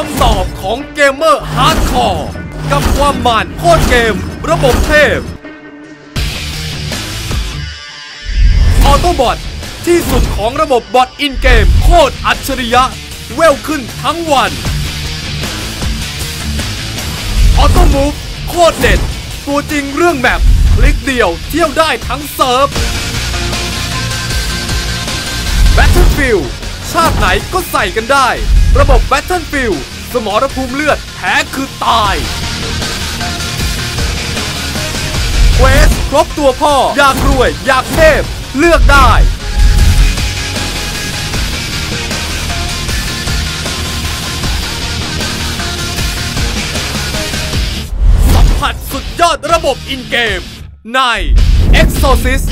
คำตอบของเกมเมอร์ฮาร์ดคอร์กับความมันโคตรเกม ระบบเทพ ออโตบอทที่สุดของระบบบอทอินเกม โคตรอัจฉริยะ เวลขึ้นทั้งวัน ออโตมูฟโคตรเด็ด ตัวจริงเรื่องแบบคลิกเดียวเที่ยวได้ทั้งเซิร์ฟ Battlefield ชาติไหนก็ใส่กันได้ ระบบ Battlefield สมรภูมิเลือดแพ้คือตายเวสครบตัวพ่อ อยากรวย อยากเทพ เลือกได้สัมผัสสุดยอดระบบอินเกมใน Exorcist